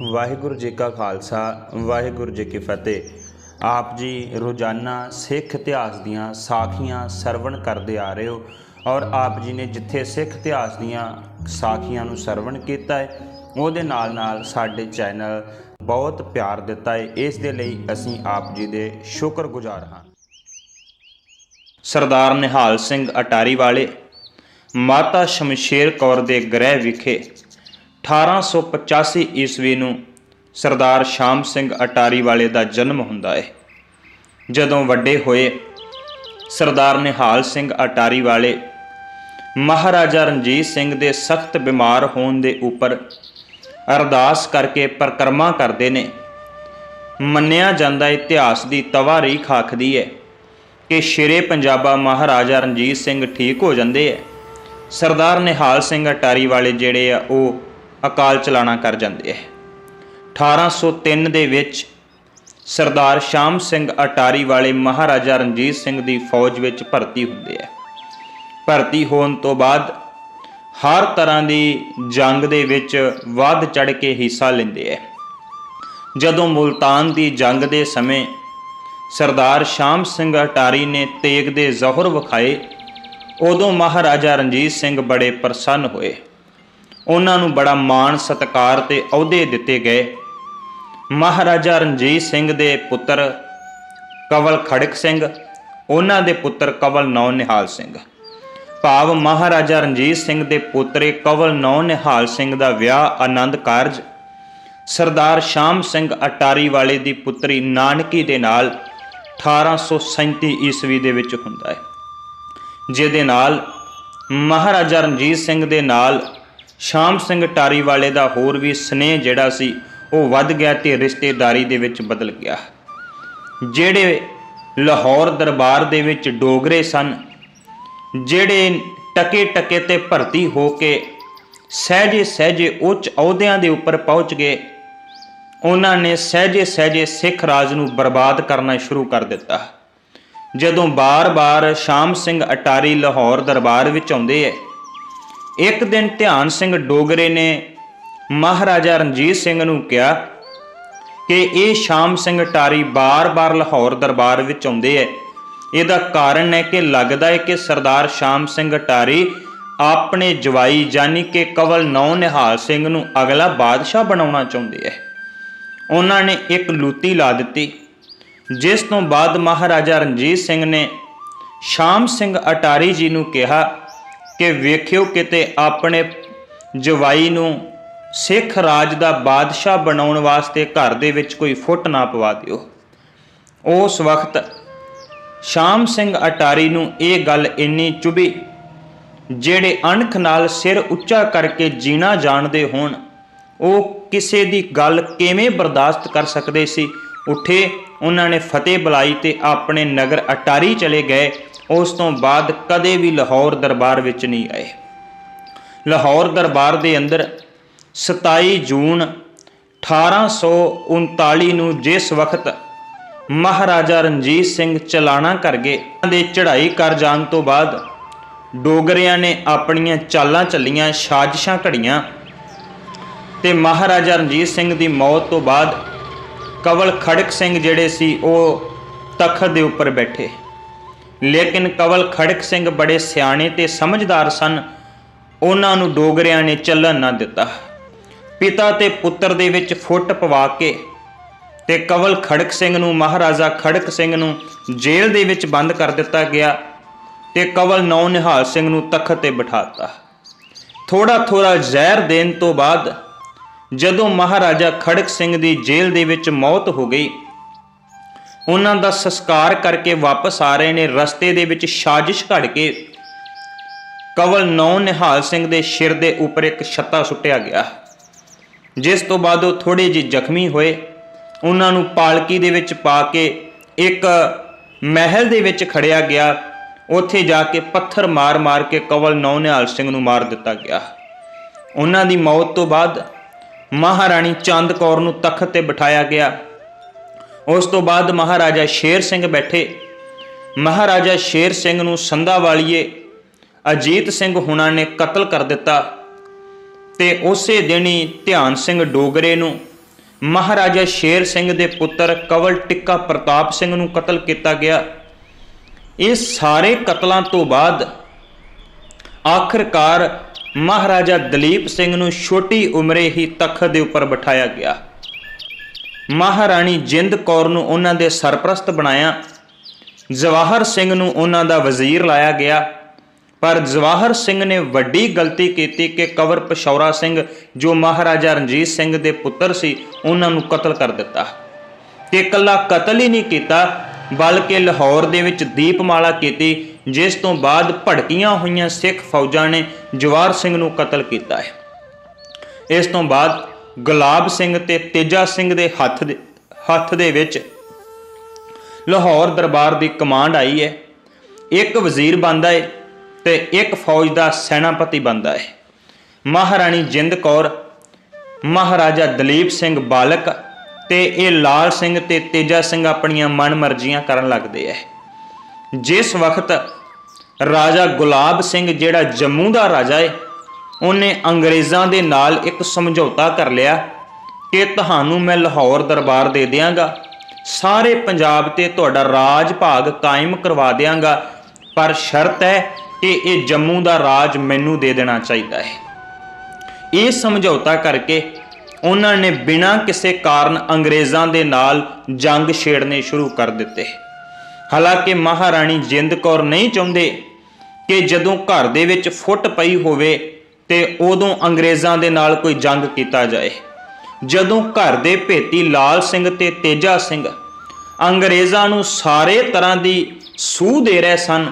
ਵਾਹਿਗੁਰੂ ਜੀ ਕਾ ਖਾਲਸਾ, ਵਾਹਿਗੁਰੂ ਜੀ ਕੀ ਫਤਿਹ। ਆਪ ਜੀ ਰੋਜ਼ਾਨਾ ਸਿੱਖ ਇਤਿਹਾਸ ਦੀਆਂ ਸਾਖੀਆਂ ਸਰਵਣ ਕਰਦੇ ਆ ਰਹੇ ਹੋ ਔਰ ਆਪ ਜੀ ਨੇ ਜਿੱਥੇ ਸਿੱਖ ਇਤਿਹਾਸ ਦੀਆਂ ਸਾਖੀਆਂ ਨੂੰ ਸਰਵਣ ਕੀਤਾ ਹੈ, ਉਹਦੇ ਨਾਲ ਨਾਲ ਸਾਡੇ ਚੈਨਲ ਬਹੁਤ ਪਿਆਰ ਦਿੱਤਾ ਹੈ। ਇਸ ਦੇ ਲਈ ਅਸੀਂ ਆਪ ਜੀ ਦੇ ਸ਼ੁਕਰਗੁਜ਼ਾਰ ਹਾਂ। ਸਰਦਾਰ ਨਿਹਾਲ ਸਿੰਘ ਅਟਾਰੀ ਵਾਲੇ ਮਾਤਾ ਸ਼ਮਸ਼ੇਰ ਕੌਰ ਦੇ ਗ੍ਰਹਿ ਵਿਖੇ 1885 ਈਸਵੀ ਨੂੰ ਸਰਦਾਰ ਸ਼ਾਮ ਸਿੰਘ ਅਟਾਰੀ ਵਾਲੇ ਦਾ ਜਨਮ ਹੁੰਦਾ ਹੈ ਜਦੋਂ ਵੱਡੇ ਹੋਏ, ਸਰਦਾਰ ਨਿਹਾਲ ਸਿੰਘ ਅਟਾਰੀ ਵਾਲੇ ਮਹਾਰਾਜਾ ਰਣਜੀਤ ਸਿੰਘ ਦੇ ਸਖਤ ਬਿਮਾਰ ਹੋਣ ਦੇ ਉੱਪਰ ਅਰਦਾਸ ਕਰਕੇ ਪਰਕਰਮਾ ਕਰਦੇ ਨੇ। ਮੰਨਿਆ ਜਾਂਦਾ ਇਤਿਹਾਸ ਦੀ ਤਵਾਰੀਖ ਆਖਦੀ ਹੈ ਕਿ ਸ਼ੇਰੇ ਪੰਜਾਬਾ ਮਹਾਰਾਜਾ ਰਣਜੀਤ ਸਿੰਘ ਠੀਕ ਹੋ ਜਾਂਦੇ ਹੈ ਸਰਦਾਰ ਨਿਹਾਲ ਸਿੰਘ ਅਟਾਰੀ ਵਾਲੇ ਜਿਹੜੇ ਆ, ਉਹ ਅਕਾਲ ਚਲਾਣਾ ਕਰ ਜਾਂਦੇ ਹੈ 1803 ਦੇ ਵਿੱਚ ਸਰਦਾਰ ਸ਼ਾਮ ਸਿੰਘ ਅਟਾਰੀ ਵਾਲੇ ਮਹਾਰਾਜਾ ਰਣਜੀਤ ਸਿੰਘ ਦੀ ਫੌਜ ਵਿੱਚ ਭਰਤੀ ਹੁੰਦੇ ਹੈ ਭਰਤੀ ਹੋਣ ਤੋਂ ਬਾਅਦ ਹਰ ਤਰ੍ਹਾਂ ਦੀ ਜੰਗ ਦੇ ਵਿੱਚ ਵੱਧ ਚੜ ਕੇ ਹਿੱਸਾ ਲੈਂਦੇ ਹੈ ਜਦੋਂ ਮੁਲਤਾਨ ਦੀ ਜੰਗ ਦੇ ਸਮੇਂ ਸਰਦਾਰ ਸ਼ਾਮ ਸਿੰਘ ਅਟਾਰੀ ਨੇ ਤੇਗ ਦੇ ਜ਼ਹਰ ਵਿਖਾਏ, ਉਦੋਂ ਮਹਾਰਾਜਾ ਰਣਜੀਤ ਸਿੰਘ ਬੜੇ ਪ੍ਰਸੰਨ ਹੋਏ। ਉਹਨਾਂ ਨੂੰ ਬੜਾ ਮਾਣ, ਸਤਿਕਾਰ ਤੇ ਅਹੁਦੇ ਦਿੱਤੇ ਗਏ। ਮਹਾਰਾਜਾ ਰਣਜੀਤ ਸਿੰਘ ਦੇ ਪੁੱਤਰ ਕਵਲ ਖੜਕ ਸਿੰਘ, ਉਹਨਾਂ ਦੇ ਪੁੱਤਰ ਕਵਲ ਨੌ ਨਿਹਾਲ ਸਿੰਘ। ਭਾਵ ਮਹਾਰਾਜਾ ਰਣਜੀਤ ਸਿੰਘ ਦੇ ਪੁੱਤਰੇ ਕਵਲ ਨੌ ਨਿਹਾਲ ਸਿੰਘ ਦਾ ਵਿਆਹ ਆਨੰਦ ਕਾਰਜ, ਸਰਦਾਰ ਸ਼ਾਮ ਸਿੰਘ ਅਟਾਰੀ ਵਾਲੇ ਦੀ ਪੁੱਤਰੀ ਨਾਨਕੀ ਦੇ ਨਾਲ 1837 ਈਸਵੀ ਦੇ ਵਿੱਚ ਹੁੰਦਾ ਹੈ। ਜਿਹਦੇ ਨਾਲ ਮਹਾਰਾਜਾ ਰਣਜੀਤ ਸਿੰਘ ਦੇ ਨਾਲ ਸ਼ਾਮ ਸਿੰਘ ਟਾਰੀ ਵਾਲੇ ਦਾ ਹੋਰ ਵੀ ਸਨੇਹ ਜਿਹੜਾ ਸੀ, ਉਹ ਵੱਧ ਗਿਆ ਤੇ ਰਿਸ਼ਤੇਦਾਰੀ ਦੇ ਵਿੱਚ ਬਦਲ ਗਿਆ। ਜਿਹੜੇ ਲਾਹੌਰ ਦਰਬਾਰ ਦੇ ਵਿੱਚ ਡੋਗਰੇ ਸਨ, ਜਿਹੜੇ ਟਕੇ ਟਕੇ ਤੇ ਭਰਤੀ ਹੋ ਕੇ ਸਹਿਜੇ ਸਹਿਜੇ ਉੱਚ ਅਹੁਦਿਆਂ ਦੇ ਉੱਪਰ ਪਹੁੰਚ ਗਏ, ਉਹਨਾਂ ਨੇ ਸਹਿਜੇ ਸਹਿਜੇ ਸਿੱਖ ਰਾਜ ਨੂੰ ਬਰਬਾਦ ਕਰਨਾ ਸ਼ੁਰੂ ਕਰ ਦਿੱਤਾ। ਜਦੋਂ ਬਾਰ-ਬਾਰ ਸ਼ਾਮ ਸਿੰਘ ਅਟਾਰੀ ਲਾਹੌਰ ਦਰਬਾਰ ਵਿੱਚ ਆਉਂਦੇ ਐ ਇੱਕ ਦਿਨ ਧਿਆਨ ਸਿੰਘ ਡੋਗਰੇ ਨੇ ਮਹਾਰਾਜਾ ਰਣਜੀਤ ਸਿੰਘ ਨੂੰ ਕਿਹਾ ਕਿ ਇਹ ਸ਼ਾਮ ਸਿੰਘ ਅਟਾਰੀ ਬਾਰ-ਬਾਰ ਲਾਹੌਰ ਦਰਬਾਰ ਵਿੱਚ ਆਉਂਦੇ ਐ। ਇਹਦਾ ਕਾਰਨ ਹੈ ਕਿ ਲੱਗਦਾ ਹੈ ਕਿ ਸਰਦਾਰ ਸ਼ਾਮ ਸਿੰਘ ਅਟਾਰੀ ਆਪਣੇ ਜਵਾਈ ਜਾਨੀ ਕਿ ਕਵਲ ਨੌ ਨਿਹਾਲ ਸਿੰਘ ਨੂੰ ਅਗਲਾ ਬਾਦਸ਼ਾਹ ਬਣਾਉਣਾ ਚਾਹੁੰਦੇ ਐ। ਉਹਨਾਂ ਨੇ ਇੱਕ ਲੂਤੀ ਲਾ ਦਿੱਤੀ, ਜਿਸ ਤੋਂ ਬਾਅਦ ਮਹਾਰਾਜਾ ਰਣਜੀਤ ਸਿੰਘ ਨੇ ਸ਼ਾਮ ਸਿੰਘ ਅਟਾਰੀ ਜੀ ਨੂੰ ਕਿਹਾ ਕਿ ਵੇਖਿਓ ਕਿਤੇ ਆਪਣੇ ਜਵਾਈ ਨੂੰ ਸਿੱਖ ਰਾਜ ਦਾ ਬਾਦਸ਼ਾਹ ਬਣਾਉਣ ਵਾਸਤੇ ਘਰ ਦੇ ਵਿੱਚ ਕੋਈ ਫੁੱਟ ਨਾ ਪਵਾ ਦਿਓ। ਉਸ ਵਕਤ ਸ਼ਾਮ ਸਿੰਘ ਅਟਾਰੀ ਨੂੰ ਇਹ ਗੱਲ ਇੰਨੀ ਚੁਭੀ, ਜਿਹੜੇ ਅਣਖ ਨਾਲ ਸਿਰ ਉੱਚਾ ਕਰਕੇ ਜੀਣਾ ਜਾਣਦੇ ਹੋਣ, ਉਹ ਕਿਸੇ ਦੀ ਗੱਲ ਕਿਵੇਂ ਬਰਦਾਸ਼ਤ ਕਰ ਸਕਦੇ ਸੀ? ਉੱਠੇ, ਉਹਨਾਂ ਨੇ ਫਤਿਹ ਬੁਲਾਈ ਤੇ ਆਪਣੇ ਨਗਰ ਅਟਾਰੀ ਚਲੇ ਗਏ। ਉਸ ਤੋਂ ਬਾਅਦ ਕਦੇ ਵੀ ਲਾਹੌਰ ਦਰਬਾਰ ਵਿੱਚ ਨਹੀਂ ਆਏ। ਲਾਹੌਰ ਦਰਬਾਰ ਦੇ ਅੰਦਰ 27 ਜੂਨ 1839 ਨੂੰ ਜਿਸ ਵਕਤ ਮਹਾਰਾਜਾ ਰਣਜੀਤ ਸਿੰਘ ਚਲਾਣਾ ਕਰ ਗਏ ਦੇ ਚੜ੍ਹਾਈ ਕਰ ਜਾਣ ਤੋਂ ਬਾਅਦ ਡੋਗਰਿਆਂ ਨੇ ਆਪਣੀਆਂ ਚਾਲਾਂ ਚੱਲੀਆਂ, ਸਾਜ਼ਿਸ਼ਾਂ ਘੜੀਆਂ ਤੇ ਮਹਾਰਾਜਾ ਰਣਜੀਤ ਸਿੰਘ ਦੀ ਮੌਤ ਤੋਂ ਬਾਅਦ ਕਵਲ ਖੜਕ ਸਿੰਘ ਜਿਹੜੇ ਸੀ, ਉਹ ਤਖਤ ਦੇ ਉੱਪਰ ਬੈਠੇ। ਲੇਕਿਨ ਕਵਲ ਖੜਕ ਸਿੰਘ ਬੜੇ ਸਿਆਣੇ ਤੇ ਸਮਝਦਾਰ ਸਨ। ਉਹਨਾਂ ਨੂੰ ਡੋਗਰਿਆਂ ਨੇ ਚੱਲਣ ਨਾ ਦਿੱਤਾ। ਪਿਤਾ ਤੇ ਪੁੱਤਰ ਦੇ ਵਿੱਚ ਫੁੱਟ ਪਵਾ ਕੇ ਤੇ ਕਵਲ ਖੜਕ ਸਿੰਘ ਨੂੰ, ਮਹਾਰਾਜਾ ਖੜਕ ਸਿੰਘ ਨੂੰ ਜੇਲ੍ਹ ਦੇ ਵਿੱਚ ਬੰਦ ਕਰ ਦਿੱਤਾ ਗਿਆ ਤੇ ਕਵਲ ਨੌ ਨਿਹਾਲ ਸਿੰਘ ਨੂੰ ਤਖਤ ਤੇ ਬਿਠਾਤਾ। ਥੋੜਾ ਥੋੜਾ ਜ਼ਹਿਰ ਦੇਣ ਤੋਂ ਬਾਅਦ ਜਦੋਂ ਮਹਾਰਾਜਾ ਖੜਕ ਸਿੰਘ ਦੀ ਜੇਲ੍ਹ ਦੇ ਵਿੱਚ ਮੌਤ ਹੋ ਗਈ ਉਹਨਾਂ ਦਾ ਸੰਸਕਾਰ ਕਰਕੇ ਵਾਪਸ ਆ ਰਹੇ ਨੇ। ਰਸਤੇ ਦੇ ਵਿੱਚ ਸਾਜ਼ਿਸ਼ ਘੜ ਕੇ ਕਵਲ ਨੌ ਨਿਹਾਲ ਸਿੰਘ ਦੇ ਸਿਰ ਦੇ ਉੱਪਰ ਇੱਕ ਛੱਤਾ ਸੁੱਟਿਆ ਗਿਆ। ਜਿਸ ਤੋਂ ਬਾਅਦ ਉਹ ਥੋੜੇ ਜਿਹੇ ਜ਼ਖਮੀ ਹੋਏ। ਉਹਨਾਂ ਨੂੰ ਪਾਲਕੀ ਦੇ ਵਿੱਚ ਪਾ ਕੇ ਇੱਕ ਮਹਿਲ ਦੇ ਵਿੱਚ ਖੜਿਆ ਗਿਆ। ਉੱਥੇ ਜਾ ਕੇ ਪੱਥਰ ਮਾਰ-ਮਾਰ ਕੇ ਕਵਲ ਨੌ ਨਿਹਾਲ ਸਿੰਘ ਨੂੰ ਮਾਰ ਦਿੱਤਾ ਗਿਆ। ਉਹਨਾਂ ਦੀ ਮੌਤ ਤੋਂ ਬਾਅਦ ਮਹਾਰਾਣੀ ਚੰਦ ਕੌਰ ਨੂੰ ਤਖਤ ਤੇ ਬਿਠਾਇਆ ਗਿਆ। ਉਸ ਤੋਂ ਬਾਅਦ ਮਹਾਰਾਜਾ ਸ਼ੇਰ ਸਿੰਘ ਬੈਠੇ। ਮਹਾਰਾਜਾ ਸ਼ੇਰ ਸਿੰਘ ਨੂੰ ਸੰਧਾ ਵਾਲੀਏ ਅਜੀਤ ਸਿੰਘ ਹੁਣਾਂ ਨੇ ਕਤਲ ਕਰ ਦਿੱਤਾ ਤੇ ਉਸੇ ਦਿਨ ਹੀ ਧਿਆਨ ਸਿੰਘ ਡੋਗਰੇ ਨੂੰ ਮਹਾਰਾਜਾ ਸ਼ੇਰ ਸਿੰਘ ਦੇ ਪੁੱਤਰ ਕਵਲ ਟਿੱਕਾ ਪ੍ਰਤਾਪ ਸਿੰਘ ਨੂੰ ਕਤਲ ਕੀਤਾ ਗਿਆ। ਇਹ ਸਾਰੇ ਕਤਲਾਂ ਤੋਂ ਬਾਅਦ ਆਖਰਕਾਰ ਮਹਾਰਾਜਾ ਦਲੀਪ ਸਿੰਘ ਨੂੰ ਛੋਟੀ ਉਮਰੇ ਹੀ ਤਖਤ ਦੇ ਉੱਪਰ ਬਿਠਾਇਆ ਗਿਆ। ਮਹਾਰਾਣੀ ਜਿੰਦ ਕੌਰ ਨੂੰ ਉਹਨਾਂ ਦੇ ਸਰਪ੍ਰਸਤ ਬਣਾਇਆ। ਜਵਾਹਰ ਸਿੰਘ ਨੂੰ ਉਹਨਾਂ ਦਾ ਵਜ਼ੀਰ ਲਾਇਆ ਗਿਆ। ਪਰ ਜਵਾਹਰ ਸਿੰਘ ਨੇ ਵੱਡੀ ਗਲਤੀ ਕੀਤੀ ਕਿ ਕਵਰ ਪਸ਼ੌਰਾ ਸਿੰਘ, ਜੋ ਮਹਾਰਾਜਾ ਰਣਜੀਤ ਸਿੰਘ ਦੇ ਪੁੱਤਰ ਸੀ, ਉਹਨਾਂ ਨੂੰ ਕਤਲ ਕਰ ਦਿੱਤਾ। ਕਿ ਇਕੱਲਾ ਕਤਲ ਹੀ ਨਹੀਂ ਕੀਤਾ, ਬਲਕਿ ਲਾਹੌਰ ਦੇ ਵਿੱਚ ਦੀਪਮਾਲਾ ਕੀਤੀ, ਜਿਸ ਤੋਂ ਬਾਅਦ ਭੜਕੀਆਂ ਹੋਈਆਂ ਸਿੱਖ ਫੌਜਾਂ ਨੇ ਜਵਾਰ ਸਿੰਘ ਨੂੰ ਕਤਲ ਕੀਤਾ ਹੈ। ਇਸ ਤੋਂ ਬਾਅਦ ਗੁਲਾਬ ਸਿੰਘ ਤੇ ਤੇਜਾ ਸਿੰਘ ਦੇ ਹੱਥ ਦੇ ਹੱਥ ਦੇ ਵਿੱਚ ਲਾਹੌਰ ਦਰਬਾਰ ਦੀ ਕਮਾਂਡ ਆਈ ਹੈ ਇੱਕ ਵਜ਼ੀਰ ਬਣਦਾ ਹੈ ਤੇ ਇੱਕ ਫੌਜ ਦਾ ਸੈਨਾਪਤੀ ਬਣਦਾ ਹੈ ਮਹਾਰਾਣੀ ਜਿੰਦ ਕੌਰ, ਮਹਾਰਾਜਾ ਦਲੀਪ ਸਿੰਘ ਬਾਲਕ ਤੇ ਇਹ ਲਾਲ ਸਿੰਘ ਤੇ ਤੇਜਾ ਸਿੰਘ ਆਪਣੀਆਂ ਮਨਮਰਜ਼ੀਆਂ ਕਰਨ ਲੱਗਦੇ ਐ। ਜਿਸ ਵਕਤ ਰਾਜਾ ਗੁਲਾਬ ਸਿੰਘ ਜਿਹੜਾ ਜੰਮੂ ਦਾ ਰਾਜਾ ਹੈ ਉਹਨੇ ਅੰਗਰੇਜ਼ਾਂ ਦੇ ਨਾਲ ਇੱਕ ਸਮਝੌਤਾ ਕਰ ਲਿਆ ਕਿ ਤੁਹਾਨੂੰ ਮੈਂ ਲਾਹੌਰ ਦਰਬਾਰ ਦੇ ਦਿਆਂਗਾ, ਸਾਰੇ ਪੰਜਾਬ ਤੇ ਤੁਹਾਡਾ ਰਾਜ ਭਾਗ ਕਾਇਮ ਕਰਵਾ ਦਿਆਂਗਾ, ਪਰ ਸ਼ਰਤ ਹੈ ਕਿ ਇਹ ਜੰਮੂ ਦਾ ਰਾਜ ਮੈਨੂੰ ਦੇ ਦੇਣਾ ਚਾਹੀਦਾ ਹੈ। ਇਹ ਸਮਝੌਤਾ ਕਰਕੇ ਉਹਨਾਂ ਨੇ ਬਿਨਾਂ ਕਿਸੇ ਕਾਰਨ ਅੰਗਰੇਜ਼ਾਂ ਦੇ ਨਾਲ ਜੰਗ ਛੇੜਨੇ ਸ਼ੁਰੂ ਕਰ ਦਿੱਤੇ। ਹਾਲਾਂਕਿ ਮਹਾਰਾਣੀ ਜਿੰਦ ਕੌਰ ਨਹੀਂ ਚਾਹੁੰਦੇ ਕਿ ਜਦੋਂ ਘਰ ਦੇ ਵਿੱਚ ਫੁੱਟ ਪਈ ਹੋਵੇ ਤੇ ਉਦੋਂ ਅੰਗਰੇਜ਼ਾਂ ਦੇ ਨਾਲ ਕੋਈ ਜੰਗ ਕੀਤਾ ਜਾਏ। ਜਦੋਂ ਘਰ ਦੇ ਭੇਤੀ ਲਾਲ ਸਿੰਘ ਤੇ ਤੇਜਾ ਸਿੰਘ ਅੰਗਰੇਜ਼ਾਂ ਨੂੰ ਸਾਰੇ ਤਰ੍ਹਾਂ ਦੀ ਸੂਹ ਦੇ ਰਹੇ ਸਨ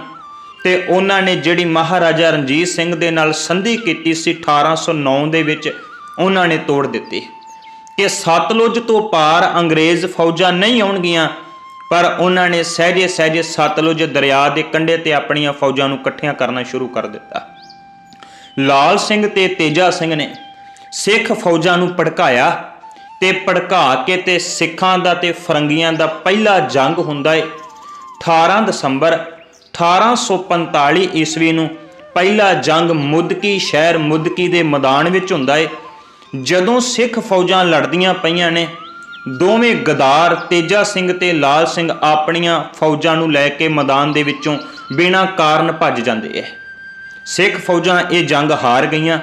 ਤੇ ਉਹਨਾਂ ਨੇ ਜਿਹੜੀ ਮਹਾਰਾਜਾ ਰਣਜੀਤ ਸਿੰਘ ਦੇ ਨਾਲ ਸੰਧੀ ਕੀਤੀ ਸੀ 1809 ਦੇ ਵਿੱਚ, ਉਹਨਾਂ ਨੇ ਤੋੜ ਦਿੱਤੀ। ਕਿ ਸਤਲੁਜ ਤੋਂ ਪਾਰ ਅੰਗਰੇਜ਼ ਫੌਜਾਂ ਨਹੀਂ ਆਉਣਗੀਆਂ, ਪਰ ਉਹਨਾਂ ਨੇ ਸਹਿਜੇ ਸਹਿਜੇ ਸਤਲੁਜ ਦਰਿਆ ਦੇ ਕੰਢੇ ਤੇ ਆਪਣੀਆਂ ਫੌਜਾਂ ਨੂੰ ਇਕੱਠੀਆਂ ਕਰਨਾ ਸ਼ੁਰੂ ਕਰ ਦਿੱਤਾ। ਲਾਲ ਸਿੰਘ ਤੇ ਤੇਜਾ ਸਿੰਘ ਨੇ ਸਿੱਖ ਫੌਜਾਂ ਨੂੰ ਭੜਕਾਇਆ ਤੇ ਭੜਕਾ ਕੇ ਤੇ ਸਿੱਖਾਂ ਦਾ ਤੇ ਫਰੰਗੀਆਂ ਦਾ ਪਹਿਲਾ ਜੰਗ ਹੁੰਦਾ ਏ। 18 ਦਸੰਬਰ 1845 ਈਸਵੀ ਨੂੰ ਪਹਿਲਾ ਜੰਗ ਮੁਦਕੀ ਸ਼ਹਿਰ ਮੁਦਕੀ ਦੇ ਮੈਦਾਨ ਵਿੱਚ ਹੁੰਦਾ ਏ। ਜਦੋਂ ਸਿੱਖ ਫੌਜਾਂ ਲੜਦੀਆਂ ਪਈਆਂ ਨੇ, ਦੋਵੇਂ ਗਦਾਰ, ਤੇਜਾ ਸਿੰਘ ਤੇ ਲਾਲ ਸਿੰਘ ਆਪਣੀਆਂ ਫੌਜਾਂ ਨੂੰ ਲੈ ਕੇ ਮੈਦਾਨ ਦੇ ਵਿੱਚੋਂ ਬਿਨਾਂ ਕਾਰਨ ਭੱਜ ਜਾਂਦੇ ਐ। ਸਿੱਖ ਫੌਜਾਂ ਇਹ ਜੰਗ ਹਾਰ ਗਈਆਂ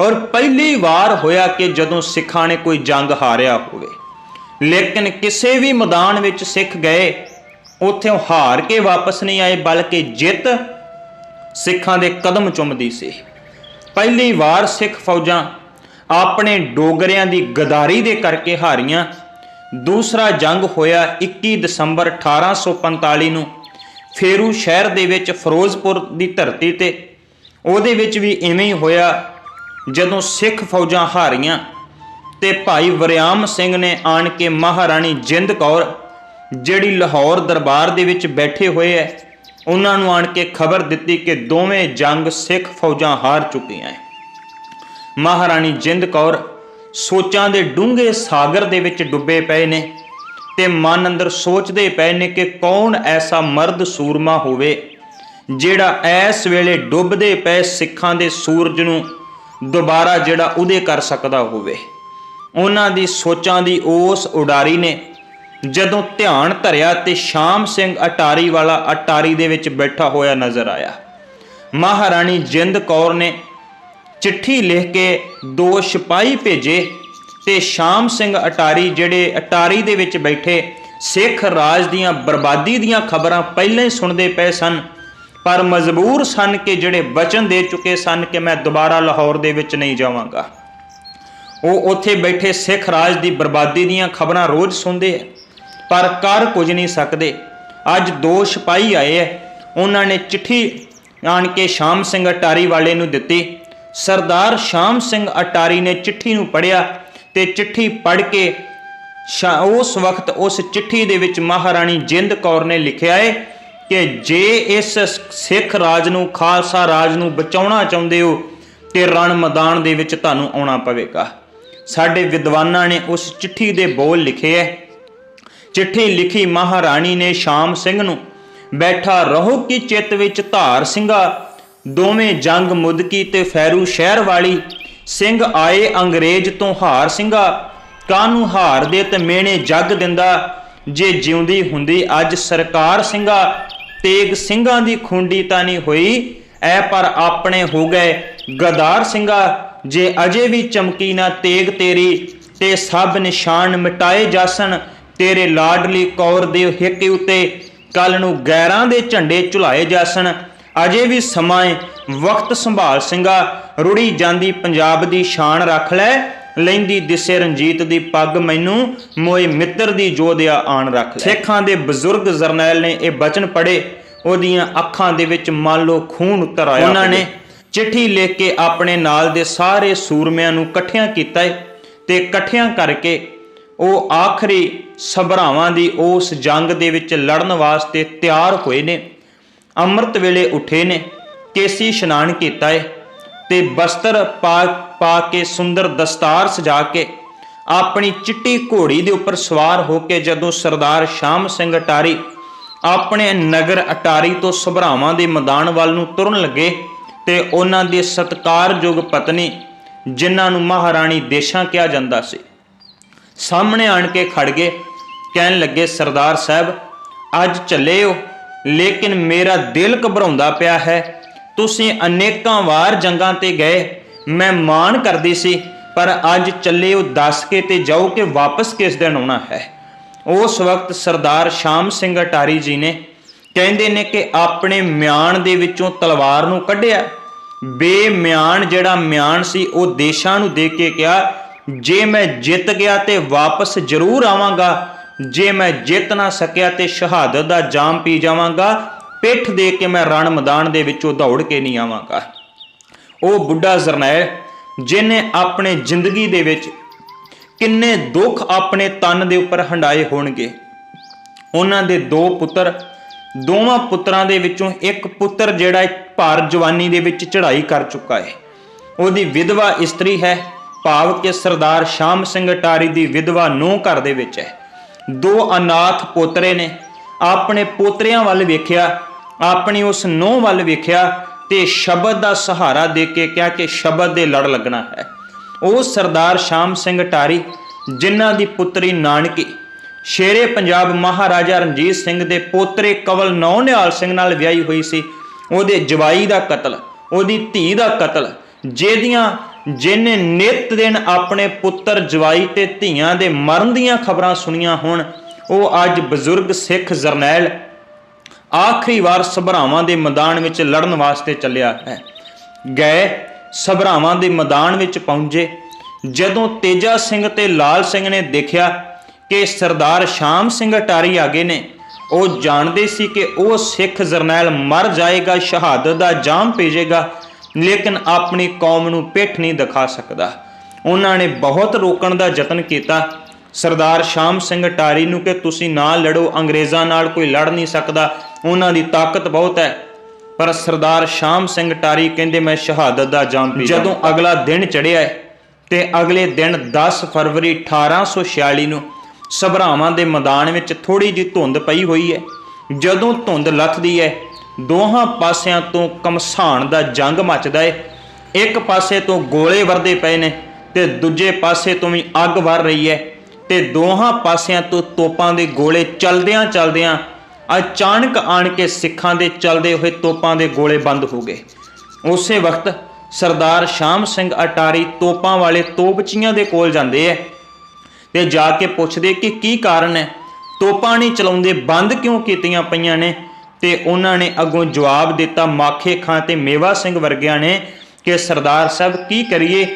ਔਰ ਪਹਿਲੀ ਵਾਰ ਹੋਇਆ ਕਿ ਜਦੋਂ ਸਿੱਖਾਂ ਨੇ ਕੋਈ ਜੰਗ ਹਾਰਿਆ ਹੋਵੇ। ਲੇਕਿਨ ਕਿਸੇ ਵੀ ਮੈਦਾਨ ਵਿੱਚ ਸਿੱਖ ਗਏ, ਉੱਥੇ ਹਾਰ ਕੇ ਵਾਪਸ ਨਹੀਂ ਆਏ, ਬਲਕਿ ਜਿੱਤ ਸਿੱਖਾਂ ਦੇ ਕਦਮ ਚੁੰਮਦੀ ਸੀ। ਪਹਿਲੀ ਵਾਰ ਸਿੱਖ ਫੌਜਾਂ ਆਪਣੇ ਡੋਗਰਿਆਂ ਦੀ ਗਦਾਰੀ ਦੇ ਕਰਕੇ ਹਾਰੀਆਂ। ਦੂਸਰਾ ਜੰਗ ਹੋਇਆ 21 ਦਸੰਬਰ 1845 ਨੂੰ, ਫੇਰੂ ਸ਼ਹਿਰ ਦੇ ਵਿੱਚ ਫਿਰੋਜ਼ਪੁਰ ਦੀ ਧਰਤੀ ਤੇ। ਉਹਦੇ ਵਿੱਚ ਵੀ ਇਵੇਂ ਹੀ ਹੋਇਆ, ਜਦੋਂ ਸਿੱਖ ਫੌਜਾਂ ਹਾਰੀਆਂ ਤੇ ਭਾਈ ਵਰਿਆਮ ਸਿੰਘ ਨੇ ਆਣ ਕੇ ਮਹਾਰਾਣੀ ਜਿੰਦ ਕੌਰ, ਜਿਹੜੀ ਲਾਹੌਰ ਦਰਬਾਰ ਦੇ ਵਿੱਚ ਬੈਠੇ ਹੋਏ ਐ, ਉਹਨਾਂ ਨੂੰ ਆਣ ਕੇ ਖਬਰ ਦਿੱਤੀ ਕਿ ਦੋਵੇਂ ਜੰਗ ਸਿੱਖ ਫੌਜਾਂ ਹਾਰ ਚੁੱਕੀਆਂ ਐ। ਮਹਾਰਾਣੀ ਜਿੰਦ ਕੌਰ ਸੋਚਾਂ ਦੇ ਡੂੰਘੇ ਸਾਗਰ ਦੇ ਵਿੱਚ ਡੁੱਬੇ ਪਏ ਨੇ ਤੇ ਮਨ ਅੰਦਰ ਸੋਚਦੇ ਪਏ ਨੇ ਕਿ ਕੌਣ ਐਸਾ ਮਰਦ ਸੂਰਮਾ ਹੋਵੇ ਜਿਹੜਾ ਇਸ ਵੇਲੇ ਡੁੱਬਦੇ ਪਏ ਸਿੱਖਾਂ ਦੇ ਸੂਰਜ ਨੂੰ ਦੁਬਾਰਾ ਜਿਹੜਾ ਉਹਦੇ ਕਰ ਸਕਦਾ ਹੋਵੇ। ਉਹਨਾਂ ਦੀ ਸੋਚਾਂ ਦੀ ਉਸ ਉਡਾਰੀ ਨੇ ਜਦੋਂ ਧਿਆਨ ਧਰਿਆ ਤੇ ਸ਼ਾਮ ਸਿੰਘ ਅਟਾਰੀ ਵਾਲਾ ਅਟਾਰੀ ਦੇ ਵਿੱਚ ਬੈਠਾ ਹੋਇਆ ਨਜ਼ਰ ਆਇਆ। ਮਹਾਰਾਣੀ ਜਿੰਦ ਕੌਰ ਨੇ ਚਿੱਠੀ ਲਿਖ ਕੇ ਦੋ ਸਿਪਾਹੀ ਭੇਜੇ ਤੇ ਸ਼ਾਮ ਸਿੰਘ ਅਟਾਰੀ ਜਿਹੜੇ ਅਟਾਰੀ ਦੇ ਵਿੱਚ ਬੈਠੇ ਸਿੱਖ ਰਾਜ ਦੀਆਂ ਬਰਬਾਦੀ ਦੀਆਂ ਖਬਰਾਂ ਪਹਿਲਾਂ ਹੀ ਸੁਣਦੇ ਪਏ ਸਨ। ਪਰ ਮਜਬੂਰ ਸਨ ਕਿ ਜਿਹੜੇ ਬਚਨ ਦੇ ਚੁੱਕੇ ਸਨ ਕਿ ਮੈਂ ਦੁਬਾਰਾ ਲਾਹੌਰ ਦੇ ਵਿੱਚ ਨਹੀਂ ਜਾਵਾਂਗਾ। ਉਹ ਉੱਥੇ ਬੈਠੇ ਸਿੱਖ ਰਾਜ ਦੀ ਬਰਬਾਦੀ ਦੀਆਂ ਖਬਰਾਂ ਰੋਜ਼ ਸੁਣਦੇ ਆ, ਪਰ ਕਰ ਕੁਝ ਨਹੀਂ ਸਕਦੇ। ਅੱਜ ਦੋ ਸਿਪਾਹੀ ਆਏ ਐ ਉਹਨਾਂ ਨੇ ਚਿੱਠੀ ਆਣ ਕੇ ਸ਼ਾਮ ਸਿੰਘ ਅਟਾਰੀ ਵਾਲੇ ਨੂੰ ਦਿੱਤੀ। ਸਰਦਾਰ ਸ਼ਾਮ ਸਿੰਘ ਅਟਾਰੀ ਨੇ ਚਿੱਠੀ ਨੂੰ ਪੜ੍ਹਿਆ ਤੇ ਚਿੱਠੀ ਪੜ੍ਹ ਕੇ ਸ਼ਾ- ਉਸ ਵਕਤ ਉਸ ਚਿੱਠੀ ਦੇ ਵਿੱਚ ਮਹਾਰਾਣੀ ਜਿੰਦ ਕੌਰ ਨੇ ਲਿਖਿਆ ਏ ਕਿ ਜੇ ਇਸ ਸਿੱਖ ਰਾਜ ਨੂੰ, ਖਾਲਸਾ ਰਾਜ ਨੂੰ ਬਚਾਉਣਾ ਚਾਹੁੰਦੇ ਹੋ, ਤੇ ਰਣ ਮੈਦਾਨ ਦੇ ਵਿੱਚ ਤੁਹਾਨੂੰ ਆਉਣਾ ਪਵੇਗਾ। ਸਾਡੇ ਵਿਦਵਾਨਾਂ ਨੇ ਉਸ ਚਿੱਠੀ ਦੇ ਬੋਲ ਲਿਖੇ ਹੈ ਚਿੱਠੀ ਲਿਖੀ ਮਹਾਰਾਣੀ ਨੇ ਸ਼ਾਮ ਸਿੰਘ ਨੂੰ, ਬੈਠਾ ਰਹੋ ਕਿ ਚਿੱਤ ਵਿੱਚ ਧਾਰ ਸਿੰਘਾ, ਦੋਵੇਂ ਜੰਗ ਮੁਦਕੀ ਤੇ ਫੈਰੂ ਸ਼ਹਿਰ ਵਾਲੀ, ਸਿੰਘ ਆਏ ਅੰਗਰੇਜ਼ ਤੋਂ ਹਾਰ ਸਿੰਘਾ ਕਾਨੂੰ ਹਾਰ ਦੇ ਤੇ ਮੇਣੇ ਜੱਗ ਦਿੰਦਾ, ਜੇ ਜਿਉਂਦੀ ਹੁੰਦੀ ਅੱਜ ਸਰਕਾਰ ਸਿੰਘਾ ਤੇਗ ਸਿੰਘਾਂ ਦੀ ਖੁੰਡੀ ਤਾਂ ਨਹੀਂ ਹੋਈ, ਐ ਪਰ ਆਪਣੇ ਹੋ ਗਏ। ਗਦਾਰ ਸਿੰਘਾ, ਜੇ ਅਜੇ ਵੀ ਚਮਕੀ ਨਾ ਤੇਗ ਤੇਰੀ, ਤੇ ਸਭ ਨਿਸ਼ਾਨ ਮਿਟਾਏ ਜਾਸਣ, ਤੇਰੇ ਲਾਡਲੀ ਕੌਰ ਦੇ ਹਿੱਕ ਉਤੇ। ਕੱਲ ਨੂੰ ਗੈਰਾਂ ਦੇ ਝੰਡੇ ਝੁਲਾਏ ਜਾਸਣ। ਅਜੇ ਵੀ ਸਮਾਂ ਵਕਤ ਸੰਭਾਲ ਸਿੰਘਾ, ਰੁੜੀ ਜਾਂਦੀ ਪੰਜਾਬ ਦੀ ਸ਼ਾਨ ਰੱਖ ਲੈ। ਲੈਂਦੀ ਦਿਸੇ ਰਣਜੀਤ ਦੀ ਪੱਗ ਮੈਨੂੰ ਮੋਏ ਮਿੱਤਰ ਦੀ ਜੋਧਿਆ ਆਣ ਰੱਖ ਸਿੱਖਾਂ ਦੇ ਬਜ਼ੁਰਗ ਜਰਨੈਲ ਨੇ ਇਹ ਬਚਨ ਪੜੇ ਉਹਦੀਆਂ ਅੱਖਾਂ ਦੇ ਵਿੱਚ ਮੰਨ ਲਓ ਖੂਨ ਉਤਰ ਆਇਆ ਉਹਨਾਂ ਨੇ ਚਿੱਠੀ ਲਿਖ ਕੇ ਆਪਣੇ ਨਾਲ ਦੇ ਸਾਰੇ ਸੂਰਮਿਆਂ ਨੂੰ ਇਕੱਠਿਆਂ ਕੀਤਾ ਤੇ ਇਕੱਠਿਆਂ ਕਰਕੇ ਉਹ ਆਖਰੀ ਸਭਰਾਵਾਂ ਦੀ ਉਸ ਜੰਗ ਦੇ ਵਿੱਚ ਲੜਨ ਵਾਸਤੇ ਤਿਆਰ ਹੋਏ ਨੇ। ਅੰਮ੍ਰਿਤ ਵੇਲੇ ਉਠੇ ਨੇ ਕੇਸੀ ਇਸ਼ਨਾਨ ਕੀਤਾ ਏ। ਤੇ ਬਸਤਰ ਪਾ ਪਾ ਕੇ ਸੁੰਦਰ ਦਸਤਾਰ ਸਜਾ ਕੇ ਆਪਣੀ ਚਿੱਟੀ ਘੋੜੀ ਦੇ ਉੱਪਰ ਸਵਾਰ ਹੋ ਕੇ ਜਦੋਂ ਸਰਦਾਰ ਸ਼ਾਮ ਸਿੰਘ ਅਟਾਰੀ ਆਪਣੇ ਨਗਰ ਅਟਾਰੀ ਤੋਂ ਸਭਰਾਵਾਂ ਦੇ ਮੈਦਾਨ ਵੱਲ ਨੂੰ ਤੁਰਨ ਲੱਗੇ ਤੇ ਉਹਨਾਂ ਦੀ ਸਤਕਾਰਯੋਗ ਪਤਨੀ, ਜਿਨ੍ਹਾਂ ਨੂੰ ਮਹਾਰਾਣੀ ਦੇਸ਼ਾਂ ਕਿਹਾ ਜਾਂਦਾ ਸੀ, ਸਾਹਮਣੇ ਆਣ ਕੇ ਖੜ ਗਏ, ਕਹਿਣ ਲੱਗੇ, ਸਰਦਾਰ ਸਾਹਿਬ, ਅੱਜ ਚੱਲੇ ਹੋ ਲੇਕਿਨ ਮੇਰਾ ਦਿਲ ਘਬਰਾਉਂਦਾ ਪਿਆ ਹੈ ਤੁਸੀਂ ਅਨੇਕਾਂ ਵਾਰ ਜੰਗਾਂ ਤੇ ਗਏ, ਮੈਂ ਮਾਣ ਕਰਦੀ ਸੀ, ਪਰ ਅੱਜ ਚੱਲੇ ਉਹ ਦੱਸ ਕੇ ਤੇ ਜਾਓ ਕਿ ਵਾਪਸ ਕਿਸ ਦਿਨ ਆਉਣਾ ਹੈ। ਉਸ ਵਕਤ ਸਰਦਾਰ ਸ਼ਾਮ ਸਿੰਘ ਅਟਾਰੀ ਜੀ ਨੇ ਕਹਿੰਦੇ ਨੇ ਕਿ ਆਪਣੇ ਮਿਆਨ ਦੇ ਵਿੱਚੋਂ ਤਲਵਾਰ ਨੂੰ ਕੱਢਿਆ। ਬੇਮਿਆਨ ਜਿਹੜਾ ਮਿਆਨ ਸੀ, ਉਹ ਦੇਸ਼ਾਂ ਨੂੰ ਦੇ ਕੇ ਕਿਹਾ, ਜੇ ਮੈਂ ਜਿੱਤ ਗਿਆ ਤੇ ਵਾਪਸ ਜ਼ਰੂਰ ਆਵਾਂਗਾ, ਜੇ ਮੈਂ ਜਿੱਤ ਨਾ ਸਕਿਆ ਤੇ ਸ਼ਹਾਦਤ ਦਾ ਜਾਮ ਪੀ ਜਾਵਾਂਗਾ ਪਿੱਠ ਦੇ ਕੇ ਮੈਂ ਰਣ ਮੈਦਾਨ ਦੇ ਵਿੱਚੋਂ ਦੌੜ ਕੇ ਨਹੀਂ ਆਵਾਂਗਾ। ਉਹ ਬੁੱਢਾ ਜਰਨੈਲ ਜਿਨੇ ਆਪਣੇ ਜ਼ਿੰਦਗੀ ਦੇ ਵਿੱਚ ਕਿੰਨੇ ਦੁੱਖ ਆਪਣੇ ਤਨ ਦੇ ਉੱਪਰ ਹੰਡਾਏ ਹੋਣਗੇ। ਉਹਨਾਂ ਦੇ ਦੋ ਪੁੱਤਰ, ਦੋਵਾਂ ਪੁੱਤਰਾਂ ਦੇ ਵਿੱਚੋਂ ਇੱਕ ਪੁੱਤਰ ਜਿਹੜਾ ਭਾਰ ਜਵਾਨੀ ਦੇ ਵਿੱਚ ਚੜ੍ਹਾਈ ਕਰ ਚੁੱਕਾ ਹੈ। ਉਹਦੀ ਵਿਧਵਾ ਇਸਤਰੀ ਹੈ, ਭਾਵ ਕਿ ਸਰਦਾਰ ਸ਼ਾਮ ਸਿੰਘ ਅਟਾਰੀ ਦੀ ਵਿਧਵਾ ਨੂੰਹ ਘਰ ਦੇ ਵਿੱਚ ਹੈ। ਦੋ ਅਨਾਥ ਪੋਤਰੇ ਨੇ, ਆਪਣੇ ਪੋਤਰਿਆਂ ਵੱਲ ਵੇਖਿਆ ਆਪਣੀ ਉਸ ਨੂੰਹ ਵੱਲ ਵੇਖਿਆ ਤੇ ਸ਼ਬਦ ਦਾ ਸਹਾਰਾ ਦੇ ਕੇ ਕਿਹਾ ਕਿ ਸ਼ਬਦ ਦੇ ਲੜ ਲੱਗਣਾ ਹੈ। ਉਹ ਸਰਦਾਰ ਸ਼ਾਮ ਸਿੰਘ ਟਾਰੀ, ਜਿਨ੍ਹਾਂ ਦੀ ਪੁੱਤਰੀ ਨਾਨਕੀ, ਸ਼ੇਰੇ ਪੰਜਾਬ ਮਹਾਰਾਜਾ ਰਣਜੀਤ ਸਿੰਘ ਦੇ ਪੋਤਰੇ ਕਵਲ ਨੌ ਨਿਹਾਲ ਸਿੰਘ ਨਾਲ ਵਿਆਹੀ ਹੋਈ ਸੀ। ਉਹਦੇ ਜਵਾਈ ਦਾ ਕਤਲ, ਉਹਦੀ ਧੀ ਦਾ ਕਤਲ, ਜਿਹਦੀਆਂ ਜਿਨੇ ਨਿਤ ਦਿਨ ਆਪਣੇ ਪੁੱਤਰ, ਜਵਾਈ ਤੇ ਧੀਆਂ ਦੇ ਮਰਨ ਦੀਆਂ ਖਬਰਾਂ ਸੁਣੀਆਂ ਹੋਣ, ਉਹ ਅੱਜ ਬਜ਼ੁਰਗ ਸਿੱਖ ਜਰਨੈਲ ਆਖਰੀ ਵਾਰ ਸਭਰਾਵਾਂ ਦੇ ਮੈਦਾਨ ਵਿੱਚ ਲੜਨ ਵਾਸਤੇ ਚੱਲਿਆ ਹੈ। ਗਏ ਸਭਰਾਵਾਂ ਦੇ ਮੈਦਾਨ ਵਿੱਚ ਪਹੁੰਚੇ। ਜਦੋਂ ਤੇਜਾ ਸਿੰਘ ਤੇ ਲਾਲ ਸਿੰਘ ਨੇ ਦੇਖਿਆ ਕਿ ਸਰਦਾਰ ਸ਼ਾਮ ਸਿੰਘ ਅਟਾਰੀ ਆਗੇ ਨੇ, ਉਹ ਜਾਣਦੇ ਸੀ ਕਿ ਉਹ ਸਿੱਖ ਜਰਨੈਲ ਮਰ ਜਾਏਗਾ, ਸ਼ਹਾਦਤ ਦਾ ਜਾਮ ਭੇਜੇਗਾ ਲੇਕਿਨ ਆਪਣੀ ਕੌਮ ਨੂੰ ਪਿੱਠ ਨਹੀਂ ਦਿਖਾ ਸਕਦਾ। ਉਹਨਾਂ ਨੇ ਬਹੁਤ ਰੋਕਣ ਦਾ ਯਤਨ ਕੀਤਾ। ਸਰਦਾਰ ਸ਼ਾਮ ਸਿੰਘ ਅਟਾਰੀ ਨੂੰ ਕਿ ਤੁਸੀਂ ਨਾ ਲੜੋ, ਅੰਗਰੇਜ਼ਾਂ ਨਾਲ ਕੋਈ ਲੜ ਨਹੀਂ ਸਕਦਾ। ਉਹਨਾਂ ਦੀ ਤਾਕਤ ਬਹੁਤ ਹੈ। ਪਰ ਸਰਦਾਰ ਸ਼ਾਮ ਸਿੰਘ ਟਾਰੀ ਕਹਿੰਦੇ ਮੈਂ ਸ਼ਹਾਦਤ ਦਾ ਜਾਮ ਪੀ ਜਦੋਂ ਅਗਲਾ ਦਿਨ ਚੜਿਆ ਤੇ ਅਗਲੇ ਦਿਨ 10 ਫਰਵਰੀ 1846 ਨੂੰ ਸਭਰਾਵਾਂ ਦੇ ਮੈਦਾਨ ਵਿੱਚ ਥੋੜੀ ਜਿਹੀ ਧੁੰਦ ਪਈ ਹੋਈ ਹੈ। ਜਦੋਂ ਧੁੰਦ ਲੱਥਦੀ ਹੈ ਦੋਹਾਂ ਪਾਸਿਆਂ ਤੋਂ ਕਮਸਾਨ ਦਾ ਜੰਗ ਮੱਚਦਾ ਹੈ। ਇੱਕ ਪਾਸੇ ਤੋਂ ਗੋਲੇ ਵਰਦੇ ਪਏ ਨੇ ਤੇ ਦੂਜੇ ਪਾਸੇ ਤੋਂ ਵੀ ਅੱਗ ਵਰ ਰਹੀ ਹੈ ਤੇ ਦੋਹਾਂ ਪਾਸਿਆਂ ਤੋਂ ਤੋਪਾਂ ਦੇ ਗੋਲੇ ਚਲਦਿਆਂ ਚਲਦਿਆਂ ਅਚਾਨਕ ਆਣ ਕੇ ਸਿੱਖਾਂ ਦੇ ਚਲਦੇ ਹੋਏ ਤੋਪਾਂ ਦੇ ਗੋਲੇ ਬੰਦ ਹੋ ਗਏ। ਉਸੇ ਵਕਤ ਸਰਦਾਰ ਸ਼ਾਮ ਸਿੰਘ ਅਟਾਰੀ ਤੋਪਾਂ ਵਾਲੇ ਤੋਪਚੀਆਂ ਦੇ ਕੋਲ ਜਾਂਦੇ ਐ ਤੇ ਜਾ ਕੇ ਪੁੱਛਦੇ ਕਿ ਕੀ ਕਾਰਨ ਹੈ ਤੋਪਾਂ ਨਹੀਂ ਚਲਾਉਂਦੇ, ਬੰਦ ਕਿਉਂ ਕੀਤੀਆਂ ਪਈਆਂ ਨੇ? ਤੇ ਉਹਨਾਂ ਨੇ ਅੱਗੋਂ ਜਵਾਬ ਦਿੱਤਾ ਮਾਖੇ ਖਾਂ ਤੇ ਮੇਵਾ ਸਿੰਘ ਵਰਗਿਆਂ ਨੇ ਕਿ ਸਰਦਾਰ ਸਾਹਿਬ ਕੀ ਕਰੀਏ?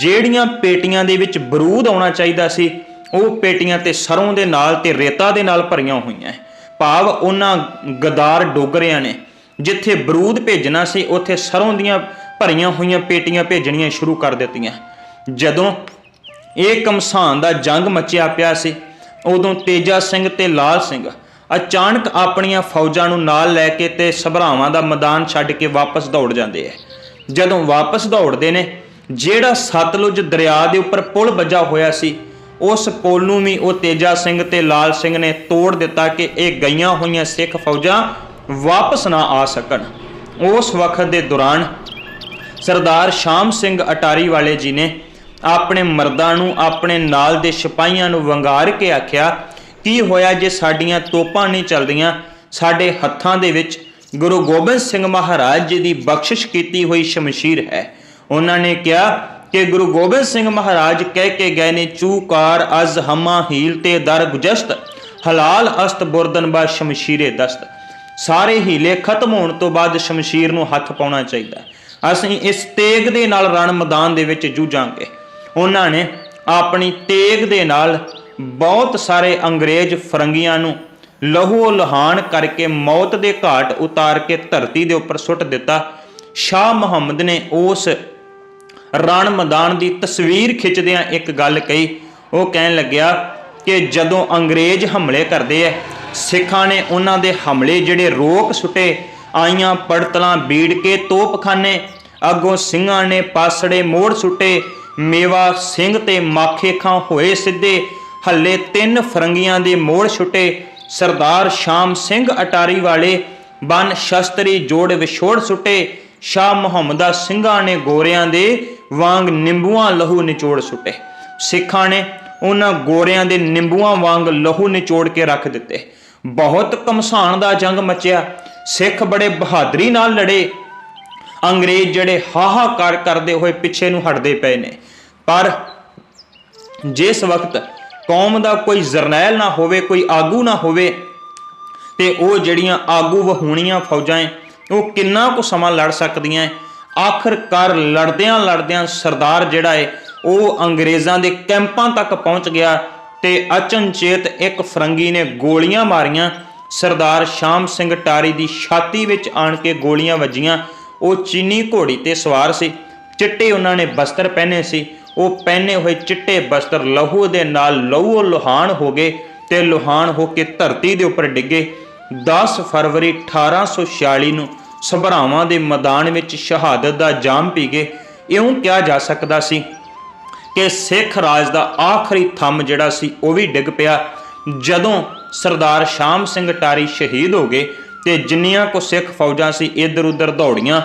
ਜਿਹੜੀਆਂ ਪੇਟੀਆਂ ਦੇ ਵਿੱਚ ਬਰੂਦ ਆਉਣਾ ਚਾਹੀਦਾ ਸੀ, ਉਹ ਪੇਟੀਆਂ ਤੇ ਸਰੋਂ ਦੇ ਨਾਲ ਤੇ ਰੇਤਾ ਦੇ ਨਾਲ ਭਰੀਆਂ ਹੋਈਆਂ ਭਾਵ ਉਹਨਾਂ ਗਦਾਰ ਡੋਗਰਿਆਂ ਨੇ, ਜਿੱਥੇ ਬਰੂਦ ਭੇਜਣਾ ਸੀ, ਉੱਥੇ ਸਰੋਂ ਦੀਆਂ ਭਰੀਆਂ ਹੋਈਆਂ ਪੇਟੀਆਂ ਭੇਜਣੀਆਂ ਸ਼ੁਰੂ ਕਰ ਦਿੱਤੀਆਂ। ਜਦੋਂ ਇਹ ਕਮਸਾਨ ਦਾ ਜੰਗ ਮਚਿਆ ਪਿਆ ਸੀ, ਉਦੋਂ ਤੇਜਾ ਸਿੰਘ ਤੇ ਲਾਲ ਸਿੰਘ ਅਚਾਨਕ ਆਪਣੀਆਂ ਫੌਜਾਂ ਨੂੰ ਨਾਲ ਲੈ ਕੇ ਤੇ ਸਭਰਾਵਾਂ ਦਾ ਮੈਦਾਨ ਛੱਡ ਕੇ ਵਾਪਸ ਦੌੜ ਜਾਂਦੇ ਐ ਜਦੋਂ ਵਾਪਸ ਦੌੜਦੇ ਨੇ, ਜਿਹੜਾ ਸਤਲੁਜ ਦਰਿਆ ਦੇ ਉੱਪਰ ਪੁਲ ਵੱਜਾ ਹੋਇਆ ਸੀ ਉਸ ਪੁਲ ਨੂੰ ਵੀ ਉਹ ਤੇਜਾ ਸਿੰਘ ਤੇ ਲਾਲ ਸਿੰਘ ਨੇ ਤੋੜ ਦਿੱਤਾ ਕਿ ਇਹ ਗਈਆਂ ਹੋਈਆਂ ਸਿੱਖ ਫੌਜਾਂ ਵਾਪਸ ਨਾ ਆ ਸਕਣ। ਉਸ ਵਕਤ ਦੇ ਦੌਰਾਨ ਸਰਦਾਰ ਸ਼ਾਮ ਸਿੰਘ ਅਟਾਰੀ ਵਾਲੇ ਜੀ ਨੇ ਆਪਣੇ ਮਰਦਾਂ ਨੂੰ ਆਪਣੇ ਨਾਲ ਦੇ ਸਿਪਾਹੀਆਂ ਨੂੰ ਵੰਗਾਰ ਕੇ ਆਖਿਆ, ਕੀ ਹੋਇਆ ਜੇ ਸਾਡੀਆਂ ਤੋਪਾਂ ਨਹੀਂ ਚੱਲਦੀਆਂ? ਸਾਡੇ ਹੱਥਾਂ ਦੇ ਵਿੱਚ ਗੁਰੂ ਗੋਬਿੰਦ ਸਿੰਘ ਮਹਾਰਾਜ ਜੀ ਦੀ ਬਖਸ਼ਿਸ਼ ਕੀਤੀ ਹੋਈ ਸ਼ਮਸ਼ੀਰ ਹੈ। ਉਹਨਾਂ ਨੇ ਕਿਹਾ ਕਿ ਗੁਰੂ ਗੋਬਿੰਦ ਸਿੰਘ ਮਹਾਰਾਜ ਕਹਿ ਕੇ ਗਏ ਨੇ, ਚੂਕਾਰ ਅਜ਼ ਹਮਾ ਹੀਲ ਤੇ ਦਰ ਗੁਜਸ਼ਤ, ਹਲਾਲ ਅਸਤ ਬੁਰਦਨ ਬਾ ਸ਼ਮਸ਼ੀਰੇ ਦਸਤ। ਸਾਰੇ ਹੀਲੇ ਖਤਮ ਹੋਣ ਤੋਂ ਬਾਅਦ ਸ਼ਮਸ਼ੀਰ ਨੂੰ ਹੱਥ ਪਾਉਣਾ ਚਾਹੀਦਾ। ਅਸੀਂ ਇਸ ਤੇਗ ਦੇ ਨਾਲ ਰਣ ਮੈਦਾਨ ਦੇ ਵਿੱਚ ਜੂਝਾਂਗੇ। ਉਹਨਾਂ ਨੇ ਆਪਣੀ ਤੇਗ ਦੇ ਨਾਲ ਬਹੁਤ ਸਾਰੇ ਅੰਗਰੇਜ਼ ਫਰੰਗੀਆਂ ਨੂੰ ਲਹੂ ਲਹਾਨ ਕਰਕੇ ਮੌਤ ਦੇ ਘਾਟ ਉਤਾਰ ਕੇ ਧਰਤੀ ਦੇ ਉੱਪਰ ਸੁੱਟ ਦਿੱਤਾ। ਸ਼ਾਹ ਮੁਹੰਮਦ ਨੇ ਉਸ ਰਣ ਮੈਦਾਨ ਦੀ ਤਸਵੀਰ ਖਿੱਚਦਿਆਂ ਇੱਕ ਗੱਲ ਕਹੀ। ਉਹ ਕਹਿਣ ਲੱਗਿਆ ਕਿ ਜਦੋਂ ਅੰਗਰੇਜ਼ ਹਮਲੇ ਕਰਦੇ ਐ, ਸਿੱਖਾਂ ਨੇ ਉਹਨਾਂ ਦੇ ਹਮਲੇ ਜਿਹੜੇ ਰੋਕ ਸੁੱਟੇ, ਆਈਆਂ ਪੜਤਲਾਂ ਬੀੜ ਕੇ ਤੋਪਖਾਨੇ, ਅੱਗੋਂ ਸਿੰਘਾਂ ਨੇ ਪਾਸੜੇ ਮੋੜ ਸੁੱਟੇ, ਮੇਵਾ ਸਿੰਘ ਤੇ ਮਾਖੇ ਖਾਂ ਹੋਏ ਸਿੱਧੇ, ਹੱਲੇ ਤਿੰਨ ਫਰੰਗੀਆਂ ਦੇ ਮੋੜ ਛੁੱਟੇ ਸਰਦਾਰ ਸ਼ਾਮ ਸਿੰਘ ਅਟਾਰੀ ਵਾਲੇ ਬਨ ਸ਼ਸਤਰੀ ਜੋੜ ਵਿਛੋੜ ਸੁੱਟੇ, ਸ਼ਾਹ ਮੁਹੰਮਦਾ ਸਿੰਘਾਂ ਨੇ ਗੋਰਿਆਂ ਦੇ ਵਾਂਗ ਨਿੰਬੂਆਂ ਲਹੂ ਨਿਚੋੜ ਸੁੱਟੇ। ਸਿੱਖਾਂ ਨੇ ਉਹਨਾਂ ਗੋਰਿਆਂ ਦੇ ਨਿੰਬੂਆਂ ਵਾਂਗ ਲਹੂ ਨਿਚੋੜ ਕੇ ਰੱਖ ਦਿੱਤੇ। ਬਹੁਤ ਕਮਸਾਨ ਦਾ ਜੰਗ ਮਚਿਆ। ਸਿੱਖ ਬੜੇ ਬਹਾਦਰੀ ਨਾਲ ਲੜੇ। ਅੰਗਰੇਜ਼ ਜਿਹੜੇ ਹਾਹਾਕਾਰ ਕਰਦੇ ਹੋਏ ਪਿੱਛੇ ਨੂੰ ਹਟਦੇ ਪਏ ਨੇ। ਪਰ ਜਿਸ ਵਕਤ ਕੌਮ ਦਾ ਕੋਈ ਜਰਨੈਲ ਨਾ ਹੋਵੇ ਕੋਈ ਆਗੂ ਨਾ ਹੋਵੇ ਤੇ ਉਹ ਜਿਹੜੀਆਂ ਆਗੂ ਵਹੂਣੀਆਂ ਫੌਜਾਂ ਏ, ਉਹ ਕਿੰਨਾ ਕੁ ਸਮਾਂ ਲੜ ਸਕਦੀਆਂ ਏ? ਆਖਰਕਾਰ ਲੜਦਿਆਂ ਲੜਦਿਆਂ ਸਰਦਾਰ ਜਿਹੜਾ ਏ, ਉਹ ਅੰਗਰੇਜ਼ਾਂ ਦੇ ਕੈਂਪਾਂ ਤੱਕ ਪਹੁੰਚ ਗਿਆ ਤੇ ਅਚਨਚੇਤ ਇੱਕ ਫਰੰਗੀ ਨੇ ਗੋਲੀਆਂ ਮਾਰੀਆਂ। ਸਰਦਾਰ ਸ਼ਾਮ ਸਿੰਘ ਟਾਰੀ ਦੀ ਛਾਤੀ ਵਿੱਚ ਆਣ ਕੇ ਗੋਲੀਆਂ ਵੱਜੀਆਂ। ਉਹ ਚੀਨੀ ਘੋੜੀ ਤੇ ਸਵਾਰ ਸੀ। ਚਿੱਟੇ ਉਹਨਾਂ ਨੇ ਬਸਤਰ ਪਹਿਨੇ ਸੀ। ਉਹ ਪਹਿਨੇ ਹੋਏ ਚਿੱਟੇ ਬਸਤਰ ਲਹੂ ਦੇ ਨਾਲ ਲਹੂ ਲੋਹਾਨ ਹੋ ਗਏ ਤੇ ਲੋਹਾਨ ਹੋ ਕੇ ਧਰਤੀ ਦੇ ਉੱਪਰ ਡਿੱਗੇ। 10 ਫਰਵਰੀ 1846 ਨੂੰ ਸਭਰਾਵਾਂ ਦੇ ਮੈਦਾਨ ਵਿੱਚ ਸ਼ਹਾਦਤ ਦਾ ਜਾਮ ਪੀ ਗਏ ਇਉਂ ਕਿਹਾ ਜਾ ਸਕਦਾ ਸੀ ਕਿ ਸਿੱਖ ਰਾਜ ਦਾ ਆਖਰੀ ਥੰਮ ਜਿਹੜਾ ਸੀ ਉਹ ਵੀ ਡਿੱਗ ਪਿਆ। ਜਦੋਂ ਸਰਦਾਰ ਸ਼ਾਮ ਸਿੰਘ ਟਾਰੀ ਸ਼ਹੀਦ ਹੋ ਗਏ ਤੇ ਜਿੰਨੀਆਂ ਕੋ ਸਿੱਖ ਫੌਜਾਂ ਸੀ ਇੱਧਰ ਉੱਧਰ ਦੌੜੀਆਂ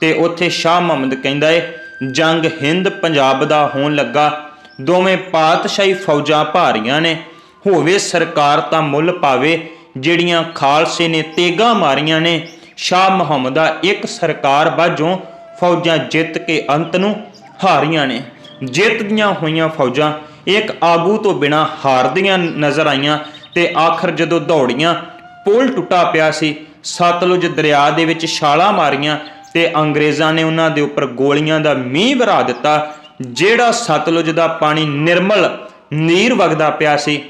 ਤੇ ਉੱਥੇ ਸ਼ਾਹ ਮੁਹੰਮਦ ਕਹਿੰਦਾ ਏ, ਜੰਗ ਹਿੰਦ ਪੰਜਾਬ ਦਾ ਹੋਣ ਲੱਗਾ। ਦੋਵੇਂ ਪਾਤਸ਼ਾਹੀ ਫੌਜਾਂ ਭਾਰੀਆਂ ਨੇ। ਹੋਵੇ ਸਰਕਾਰ ਤਾਂ ਮੁੱਲ ਪਾਵੇ, ਜਿਹੜੀਆਂ ਖਾਲਸੇ ਨੇ ਤੇਗਾ ਮਾਰੀਆਂ ਨੇ ਸ਼ਾਹ ਮੁਹੰਮਦ ਦਾ ਇੱਕ ਸਰਕਾਰ ਬਾਝੋਂ ਫੌਜਾਂ ਜਿੱਤ ਕੇ ਅੰਤ ਨੂੰ ਹਾਰੀਆਂ ਨੇ। ਜਿੱਤ ਦੀਆਂ ਹੋਈਆਂ ਫੌਜਾਂ ਇੱਕ ਆਗੂ ਤੋਂ ਬਿਨਾ ਹਾਰਦੀਆਂ ਨਜ਼ਰ ਆਈਆਂ ਤੇ ਆਖਰ ਜਦੋਂ ਦੌੜੀਆਂ, ਪੁਲ ਟੁੱਟਾ ਪਿਆ ਸੀ। ਸਤਲੁਜ ਦਰਿਆ ਦੇ ਵਿੱਚ ਛਾਲਾਂ ਮਾਰੀਆਂ ਤੇ ਅੰਗਰੇਜ਼ਾਂ ਨੇ ਉਹਨਾਂ ਦੇ ਉੱਪਰ ਗੋਲੀਆਂ ਦਾ ਮੀਂਹ ਵਰਾ ਦਿੱਤਾ, ਜਿਹੜਾ ਸਤਲੁਜ ਦਾ ਪਾਣੀ ਨਿਰਮਲ, ਨੀਰ ਵਗਦਾ ਪਿਆ ਸੀ।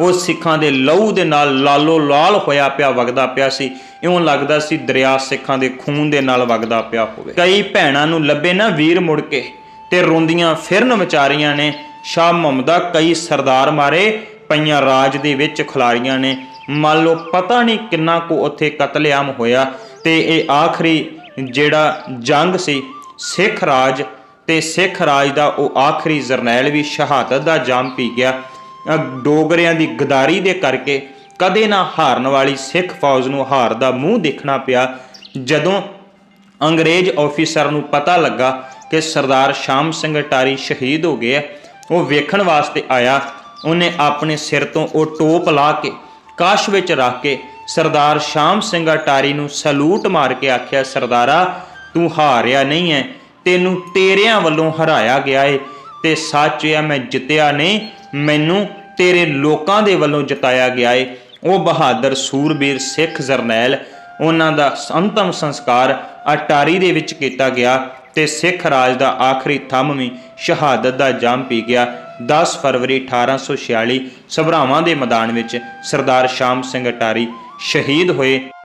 ਉਹ ਸਿੱਖਾਂ ਦੇ ਲਹੂ ਦੇ ਨਾਲ ਲਾਲੋ ਲਾਲ ਹੋਇਆ ਪਿਆ, ਵਗਦਾ ਪਿਆ ਸੀ। ਇਉਂ ਲੱਗਦਾ ਸੀ ਦਰਿਆ ਸਿੱਖਾਂ ਦੇ ਖੂਨ ਦੇ ਨਾਲ ਵਗਦਾ ਪਿਆ ਹੋਵੇ। ਕਈ ਭੈਣਾਂ ਨੂੰ ਲੱਭੇ ਨਾ ਵੀਰ ਮੁੜ ਕੇ ਤੇ ਰੋਂਦੀਆਂ ਫਿਰਨ ਵਿਚਾਰੀਆਂ ਨੇ, ਸ਼ਾਹ ਮੁਹੰਮਦਾ ਕਈ ਸਰਦਾਰ ਮਾਰੇ, ਪਈਆਂ ਰਾਜ ਦੇ ਵਿੱਚ ਖਿਲਾਰੀਆਂ ਨੇ। ਮੰਨ ਲਓ ਪਤਾ ਨਹੀਂ ਕਿੰਨਾ ਕੁ ਉੱਥੇ ਕਤਲੇਆਮ ਹੋਇਆ ਤੇ ਇਹ ਆਖਰੀ ਜਿਹੜਾ ਜੰਗ ਸੀ, ਸਿੱਖ ਰਾਜ ਤੇ ਸਿੱਖ ਰਾਜ ਦਾ ਉਹ ਆਖਰੀ ਜਰਨੈਲ ਵੀ ਸ਼ਹਾਦਤ ਦਾ ਜਾਮ ਪੀ ਗਿਆ। ਡੋਗਰਿਆਂ ਦੀ ਗਦਾਰੀ ਦੇ ਕਰਕੇ ਕਦੇ ਨਾ ਹਾਰਨ ਵਾਲੀ ਸਿੱਖ ਫੌਜ ਨੂੰ ਹਾਰ ਦਾ ਮੂੰਹ ਦੇਖਣਾ ਪਿਆ। ਜਦੋਂ ਅੰਗਰੇਜ਼ ਆਫੀਸਰ ਨੂੰ ਪਤਾ ਲੱਗਾ ਕਿ ਸਰਦਾਰ ਸ਼ਾਮ ਸਿੰਘ ਟਾਰੀ ਸ਼ਹੀਦ ਹੋ ਗਏ ਆ, ਉਹ ਵੇਖਣ ਵਾਸਤੇ ਆਇਆ। ਉਹਨੇ ਆਪਣੇ ਸਿਰ ਤੋਂ ਉਹ ਟੋਪ ਲਾ ਕੇ ਕਾਸ਼ ਵਿੱਚ ਰੱਖ ਕੇ ਸਰਦਾਰ ਸ਼ਾਮ ਸਿੰਘ ਅਟਾਰੀ ਨੂੰ ਸਲੂਟ ਮਾਰ ਕੇ ਆਖਿਆ ਸਰਦਾਰਾ ਤੂੰ ਹਾਰਿਆ ਨਹੀਂ ਹੈ ਤੈਨੂੰ ਤੇਰਿਆਂ ਵੱਲੋਂ ਹਰਾਇਆ ਗਿਆ ਏ ਤੇ ਸੱਚ ਹੈ ਮੈਂ ਜਿੱਤਿਆ ਨਹੀਂ। ਮੈਨੂੰ ਤੇਰੇ ਲੋਕਾਂ ਦੇ ਵੱਲੋਂ ਜਤਾਇਆ ਗਿਆ ਏ। ਉਹ ਬਹਾਦਰ ਸੂਰਬੀਰ ਸਿੱਖ ਜਰਨੈਲ, ਉਹਨਾਂ ਦਾ ਅੰਤਮ ਸੰਸਕਾਰ ਅਟਾਰੀ ਦੇ ਵਿੱਚ ਕੀਤਾ ਗਿਆ ਤੇ ਸਿੱਖ ਰਾਜ ਦਾ ਆਖਰੀ ਥੰਮ ਵੀ ਸ਼ਹਾਦਤ ਦਾ ਜਾਮ ਪੀ ਗਿਆ। 10 ਫਰਵਰੀ 1846 ਸਭਰਾਵਾਂ ਦੇ ਮੈਦਾਨ ਵਿੱਚ ਸਰਦਾਰ ਸ਼ਾਮ ਸਿੰਘ ਅਟਾਰੀ ਸ਼ਹੀਦ ਹੋਏ।